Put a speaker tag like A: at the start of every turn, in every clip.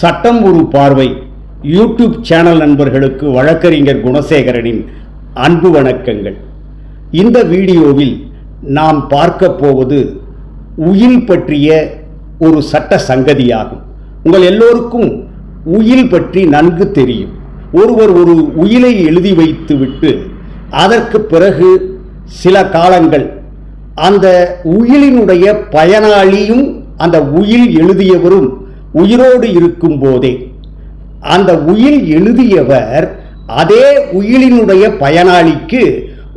A: சட்டம் ஒரு பார்வை. யூடியூப் சேனல் நண்பர்களுக்கு வழக்கறிஞர் குணசேகரனின் அன்பு வணக்கங்கள். இந்த வீடியோவில் நாம் பார்க்க போவது உயில் பற்றிய ஒரு சட்ட சங்கதியாகும். உங்கள் எல்லோருக்கும் உயில் பற்றி நன்கு தெரியும். ஒருவர் ஒரு உயிலை எழுதி வைத்துவிட்டு அதற்கு பிறகு சில காலங்கள் அந்த உயிலினுடைய பயனாளியும் அந்த உயில் எழுதியவரும் உயிரோடு இருக்கும் போதே அந்த உயில் எழுதியவர் அதே உயிலினுடைய பயனாளிக்கு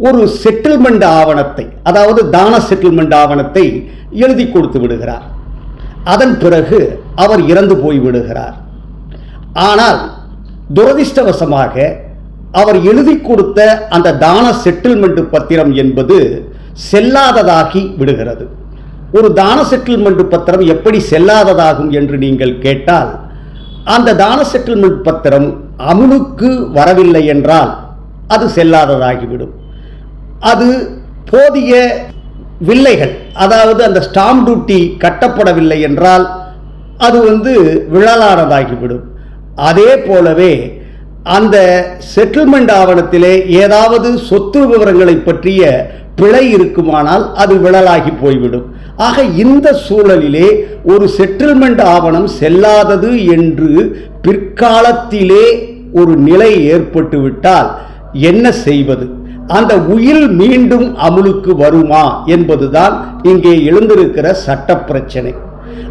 A: ஒரு செட்டில்மெண்ட் ஆவணத்தை அதாவது தான செட்டில்மெண்ட் ஆவணத்தை எழுதி கொடுத்து விடுகிறார். அதன் பிறகு அவர் இறந்து போய் விடுகிறார். ஆனால் துரதிர்ஷ்டவசமாக அவர் எழுதி கொடுத்த அந்த தான செட்டில்மெண்ட் பத்திரம் என்பது செல்லாததாகி விடுகிறது. ஒரு தான செட்டில்மெண்ட் பத்திரம் எப்படி செல்லாததாகும் என்று நீங்கள் கேட்டால் அந்த தான செட்டில்மெண்ட் பத்திரம் அமுலுக்கு வரவில்லை என்றால் அது செல்லாததாகிவிடும். அது போதிய வில்லைகள் அதாவது அந்த ஸ்டாம்ப் டியூட்டி கட்டப்படவில்லை என்றால் அது வந்து விழலானதாகிவிடும். அதே போலவே அந்த செட்டில்மெண்ட் ஆவணத்திலே ஏதாவது சொத்து விவரங்களை பற்றிய பிழை இருக்குமானால் அது விழலாகி போய்விடும். ஆக இந்த சூழலிலே ஒரு செட்டில்மெண்ட் ஆவணம் செல்லாதது என்று பிற்காலத்திலே ஒரு நிலை ஏற்பட்டுவிட்டால் என்ன செய்வது? அந்த உயில் மீண்டும் அமுலுக்கு வருமா என்பதுதான் இங்கே எழுந்திருக்கிற சட்ட பிரச்சனை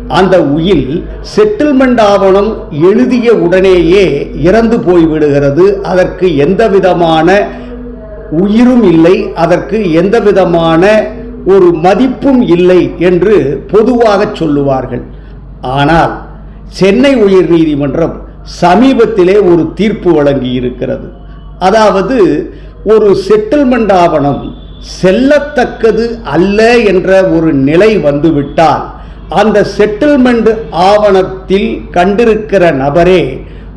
A: அந்த உயில் செட்டில்மெண்ட் ஆவணம் எழுதிய உடனேயே இறந்து போய்விடுகிறது. அதற்கு எந்த விதமான உயிரும் இல்லை. அதற்கு எந்த விதமான ஒரு மதிப்பும் இல்லை என்று பொதுவாக சொல்லுவார்கள். ஆனால் சென்னை உயர் நீதிமன்றம் சமீபத்திலே ஒரு தீர்ப்பு வழங்கி இருக்கிறது அதாவது ஒரு செட்டில்மெண்ட் ஆவணம் செல்லத்தக்கது அல்ல என்ற ஒரு நிலை வந்துவிட்டால் அந்த செட்டில்மெண்ட் ஆவணத்தில் கண்டிருக்கிற நபரே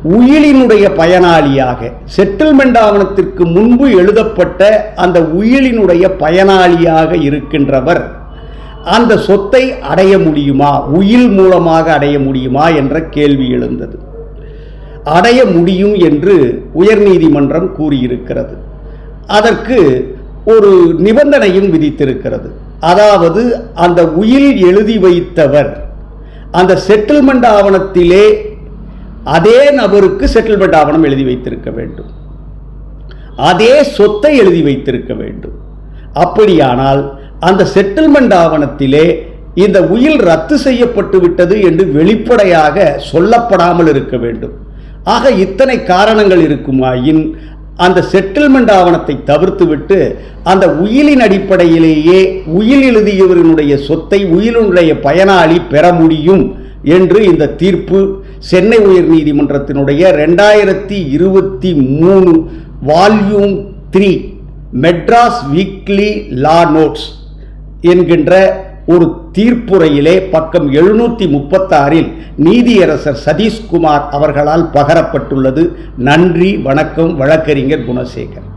A: உயிலினுடைய பயனாளியாக செட்டில்மெண்ட் ஆவணத்திற்கு முன்பு எழுதப்பட்ட அந்த உயிலினுடைய பயனாளியாக இருக்கின்றவர் அந்த சொத்தை அடைய முடியுமா? உயில் மூலமாக அடைய முடியுமா என்ற கேள்வி எழுந்தது. அடைய முடியும் என்று உயர்நீதிமன்றம் கூறியிருக்கிறது. அதற்கு ஒரு நிபந்தனையும் விதித்திருக்கிறது. அதாவது அந்த உயில் எழுதி வைத்தவர் அந்த செட்டில்மெண்ட் ஆவணத்திலே அதே நபருக்கு செட்டில்மெண்ட் ஆவணம் எழுதி வைத்திருக்க வேண்டும். அதே சொத்தை எழுதி வைத்திருக்க வேண்டும். அப்படியானால் அந்த செட்டில்மெண்ட் ஆவணத்திலே இந்த உயில் ரத்து செய்யப்பட்டு விட்டது என்று வெளிப்படையாக சொல்லப்படாமல் இருக்க வேண்டும். ஆக இத்தனை காரணங்கள் இருக்குமாயின் அந்த செட்டில்மெண்ட் ஆவணத்தை தவிர்த்துவிட்டு அந்த உயிலின் அடிப்படையிலேயே உயில் எழுதியவரினுடைய சொத்தை உயிலினுடைய பயனாளி பெற முடியும் என்று இந்த தீர்ப்பு சென்னை உயர் நீதிமன்றத்தினுடைய ரெண்டாயிரத்தி இருபத்தி மூணு volume three Madras weekly law notes என்கின்ற ஒரு தீர்ப்புரையிலே பக்கம் எழுநூற்றி முப்பத்தாறில் நீதியரசர் சதீஷ்குமார் அவர்களால் பகரப்பட்டுள்ளது. நன்றி வணக்கம் வழக்கறிஞர் குணசேகர்.